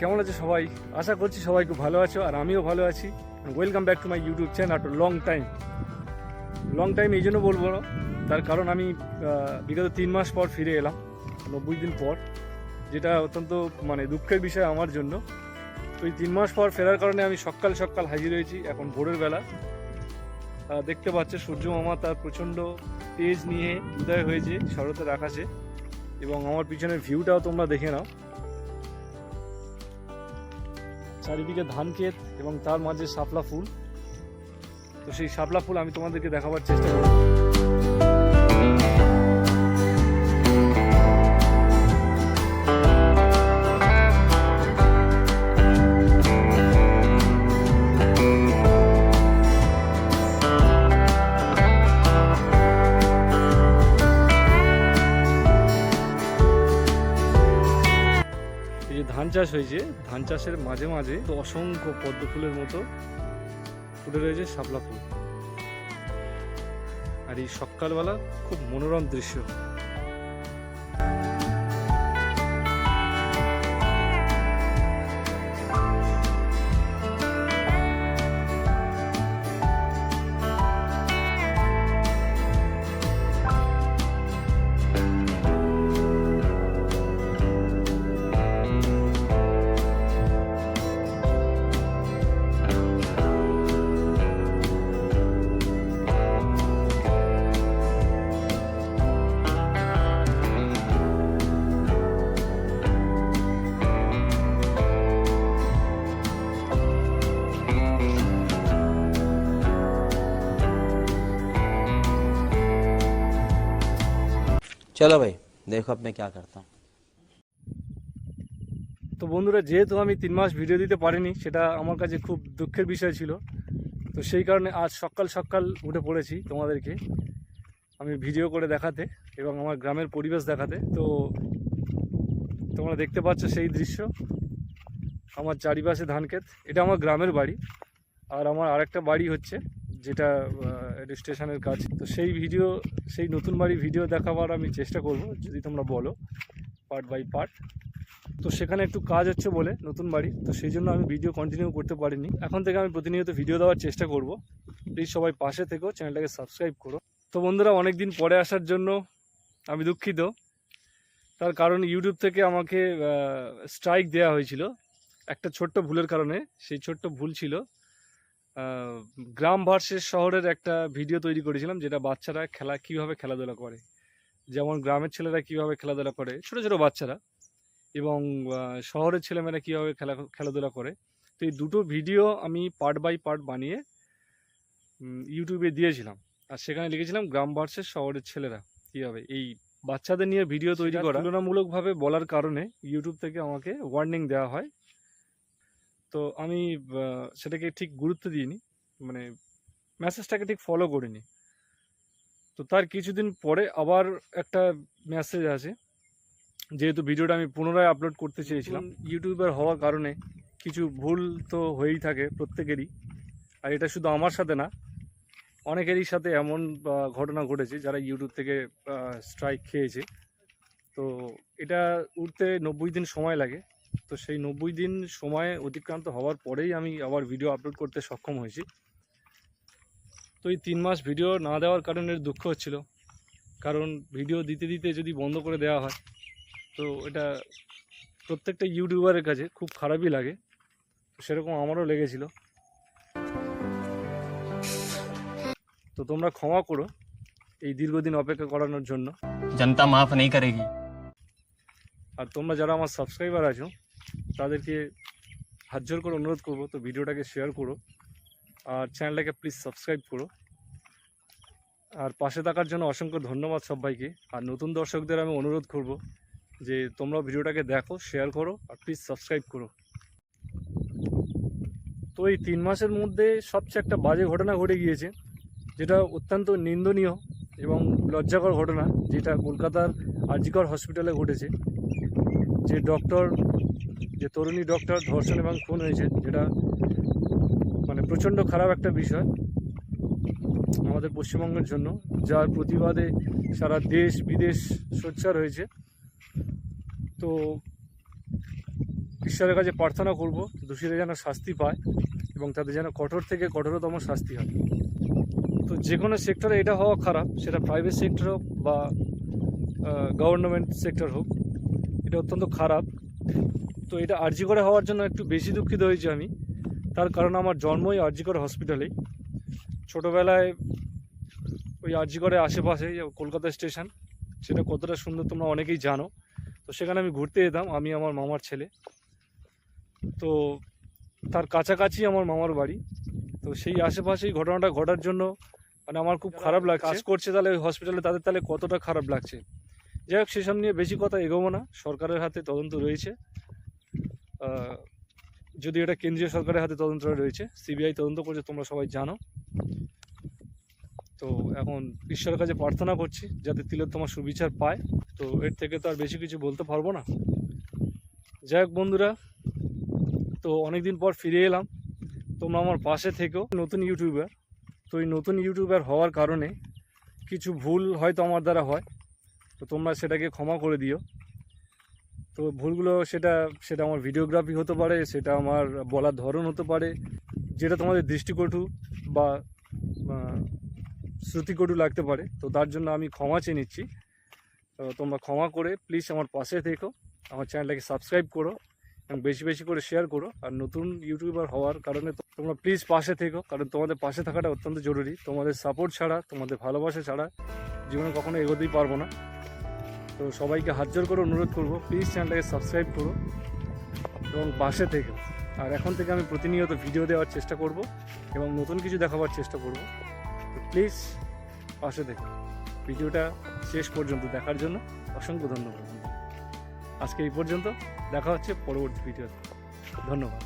কেমন আছে সবাই? আশা করছি সবাই খুব ভালো আছো, আর আমিও ভালো আছি। Welcome back to my YouTube channel after long time long time এই জন্য বলব, তার কারণ আমি বিগত তিন মাস পর ফিরে এলাম, নব্বই দিন পর, যেটা অত্যন্ত মানে দুঃখের বিষয় আমার জন্য। তো এই তিন মাস পর ফেরার কারণে আমি সকাল সকাল হাজির হয়েছি, এখন ভোরের বেলা। দেখতে পাচ্ছে সূর্য মামা তার প্রচণ্ড তেজ নিয়ে উদয় হয়েছে শরতের আকাশে, এবং আমার পিছনের ভিউটাও তোমরা দেখে নাও। চারিদিকে ধান ক্ষেত এবং তার মাঝে শাপলা ফুল। তো সেই শাপলা ফুল আমি তোমাদেরকে দেখাবার চেষ্টা করব। চাষ হয়েছে, ধান চাষের মাঝে মাঝে অসংখ্য পদ্ম ফুলের মতো ফুটে রয়েছে শাপলা ফুল। আর এই সকালবেলা খুব মনোরম দৃশ্য। चलो भाई देखो अब मैं क्या करता हूँ তো বন্ধুরা যেহেতু আমি তিন মাস ভিডিও দিতে পারিনি সেটা আমার কাছে খুব দুঃখের বিষয় ছিল তো সেই কারণে আজ সকাল সকাল উঠে পড়েছি তোমাদেরকে আমি ভিডিও করে দেখাতে এবং আমার গ্রামের পরিবেশ দেখাতে তো তোমরা দেখতে পাচ্ছ সেই দৃশ্য আমার চারিপাশে ধান ক্ষেত এটা আমার গ্রামের বাড়ি আর আমার আরেকটা বাড়ি হচ্ছে যেটা স্টেশনের কাছে তো সেই ভিডিও, সেই নতুন বাড়ি ভিডিও দেখাবার আমি চেষ্টা করব, যদি তোমরা বলো পার্ট বাই পার্ট তো সেখানে একটু কাজ হচ্ছে বলে, নতুন বাড়ি। তো সেই জন্য আমি ভিডিও কন্টিনিউ করতে পারিনি। এখন থেকে আমি প্রতিনিয়ত ভিডিও দেওয়ার চেষ্টা করব। প্লিজ সবাই পাশে থেকো, চ্যানেলটাকে সাবস্ক্রাইব করো। তো বন্ধুরা অনেক দিন পরে আসার জন্য আমি দুঃখিত। তার কারণ ইউটিউব থেকে আমাকে স্ট্রাইক দেওয়া হয়েছিল। একটা ছোট্ট ভুলের কারণে, সেই ছোট্ট ভুল ছিল। গ্রাম ভার্সেস শহরের একটা ভিডিও তৈরি করেছিলাম যেটা বাচ্চারা খেলা কীভাবে খেলাধুলা করে। যেমন গ্রামের ছেলেরা কীভাবে খেলাধুলা করে ছোট ছোট বাচ্চারা এবং শহরের ছেলেমেয়েরা কীভাবে খেলা খেলাধুলা করে। তো এই দুটো ভিডিও আমি পার্ট বাই পার্ট বানিয়ে ইউটিউবে দিয়েছিলাম। আর সেখানে লিখেছিলাম গ্রাম ভার্সেস শহরের ছেলেরা কীভাবে? এই বাচ্চাদের নিয়ে ভিডিও তৈরি করা। তুলনামূলকভাবে বলার কারণে ইউটিউব থেকে আমাকে ওয়ার্নিং দেওয়া হয়। তো আমি সেটাকে ঠিক গুরুত্ব দিইনি মানে মেসেজটাকে ঠিক ফলো করিনি। তো তার কিছুদিন পরে আবার একটা মেসেজ আছে যেহেতু ভিডিওটা আমি পুনরায় আপলোড করতে চেয়েছিলাম। ইউটিউবার হওয়ার কারণে কিছু ভুল তো হয়েই থাকে প্রত্যেকেরই আর এটা শুধু আমার সাথে না অনেকেরই সাথে এমন ঘটনা ঘটেছে যারা ইউটিউব থেকে স্ট্রাইক খেয়েছে। তো এটা উঠতে নব্বই দিন সময় লাগে। তো সেই নব্বই দিন সময়ে অতিক্রান্ত হওয়ার পরেই আমি আবার ভিডিও আপলোড করতে সক্ষম হয়েছি। তো এই তিন মাস ভিডিও না দেওয়ার কারণে দুঃখ হচ্ছিল। কারণ ভিডিও দিতে দিতে যদি বন্ধ করে দেওয়া হয় তো এটা প্রত্যেকটা ইউটিউবারের কাছে খুব খারাপই লাগে। সেরকম আমারও লেগেছিল। তো তোমরা ক্ষমা করো এই দীর্ঘদিন অপেক্ষা করানোর জন্য। জনতা মাফ নেই করে আর তোমরা যারা আমার সাবস্ক্রাইবার আছো তাদেরকে হাত জোর করে অনুরোধ করব, তো ভিডিওটাকে শেয়ার করো আর চ্যানেলটাকে প্লিজ সাবস্ক্রাইব করো। আর পাশে থাকার জন্য অসংখ্য ধন্যবাদ সবাইকে। আর নতুন দর্শকদের আমি অনুরোধ করব যে তোমরা ভিডিওটাকে দেখো শেয়ার করো আর প্লিজ সাবস্ক্রাইব করো। তো এই তিন মাসের মধ্যে সবচেয়ে একটা বাজে ঘটনা ঘটে গিয়েছে, যেটা অত্যন্ত নিন্দনীয় এবং লজ্জাকর ঘটনা, যেটা কলকাতার আরজিকর হসপিটালে ঘটেছে, যে ডক্টর যে তরুণী ডক্টর ধর্ষণ এবং খুন হয়েছে, যেটা মানে প্রচণ্ড খারাপ একটা বিষয় আমাদের পশ্চিমবঙ্গের জন্য, যার প্রতিবাদে সারা দেশ বিদেশ সোচ্চার হয়েছে। তো ঈশ্বরের কাছে প্রার্থনা করব, দোষীরা যেন শাস্তি পায় এবং তাদের যেন কঠোর থেকে কঠোরতম শাস্তি হয়। তো যে কোনো সেক্টরে এটা হওয়া খারাপ, সেটা প্রাইভেট সেক্টর হোক বা গভর্নমেন্ট সেক্টর হোক, এটা অত্যন্ত খারাপ। তো এটা আর্জি করে হওয়ার জন্য একটু বেশি দুঃখিত হয়েছি আমি। তার কারণ আমার জন্মই আরজিকর হসপিটালেই। ছোটোবেলায় ওই আরজিকরের আশেপাশে কলকাতা স্টেশন সেটা কতটা সুন্দর তোমরা অনেকেই জানো। তো সেখানে আমি ঘুরতে যেতাম আমি আমার মামার ছেলে। তো তার কাছাকাছি আমার মামার বাড়ি। তো সেই আশেপাশেই ঘটনাটা ঘটার জন্য মানে আমার খুব খারাপ লাগছে। কাজ করছে তাহলে ওই হসপিটালে তাদের তাহলে কতটা খারাপ লাগছে? যাই হোক সেসব নিয়ে বেশি কথা এগোবো না। সরকারের হাতে তদন্ত রয়েছে। যদি এটা কেন্দ্রীয় সরকারের হাতে তদন্ত রয়েছে, সিবিআই তদন্ত করছে, তোমরা সবাই জানো। তো এখন ঈশ্বরের কাছে প্রার্থনা করছি যাতে তিলোত্তমা সুবিচার পায়। তো এর থেকে তো আর বেশি কিছু বলতে পারব না। যাই হোক বন্ধুরা, তো অনেকদিন পর ফিরে এলাম। তোমরা আমার পাশে থেকেও নতুন ইউটিউবার। তো এই নতুন ইউটিউবার হওয়ার কারণে কিছু ভুল হয়তো আমার দ্বারা হয়। তো তোমরা সেটাকে ক্ষমা করে দিও। তো ভুলগুলো সেটা সেটা আমার ভিডিওগ্রাফি হতে পারে, সেটা আমার বলার ধরন হতে পারে, যেটা তোমাদের দৃষ্টিকটু বা শ্রুতিকটু লাগতে পারে। তো তার জন্য আমি ক্ষমা চেয়ে নিচ্ছি। তো তোমরা ক্ষমা করে প্লিজ আমার পাশে থেকো, আমার চ্যানেলটাকে সাবস্ক্রাইব করো এবং বেশি বেশি করে শেয়ার করো। আর নতুন ইউটিউবার হওয়ার কারণে তোমরা প্লিজ পাশে থেকো, কারণ তোমাদের পাশে থাকাটা অত্যন্ত জরুরি। তোমাদের সাপোর্ট ছাড়া, তোমাদের ভালোবাসা ছাড়া জীবনে কখনো এগোতেই পারব না। তো সবাইকে হাত জোর করে অনুরোধ করব প্লিজ চ্যানেলটাকে সাবস্ক্রাইব করো এবং পাশে থেকো। আর এখন থেকে আমি প্রতিনিয়ত ভিডিও দেওয়ার চেষ্টা করব এবং নতুন কিছু দেখাবার চেষ্টা করব। তো প্লিজ পাশে থেকো। ভিডিওটা শেষ পর্যন্ত দেখার জন্য অসংখ্য ধন্যবাদ আজকে এই পর্যন্ত। দেখা হচ্ছে পরবর্তী ভিডিওতে ধন্যবাদ।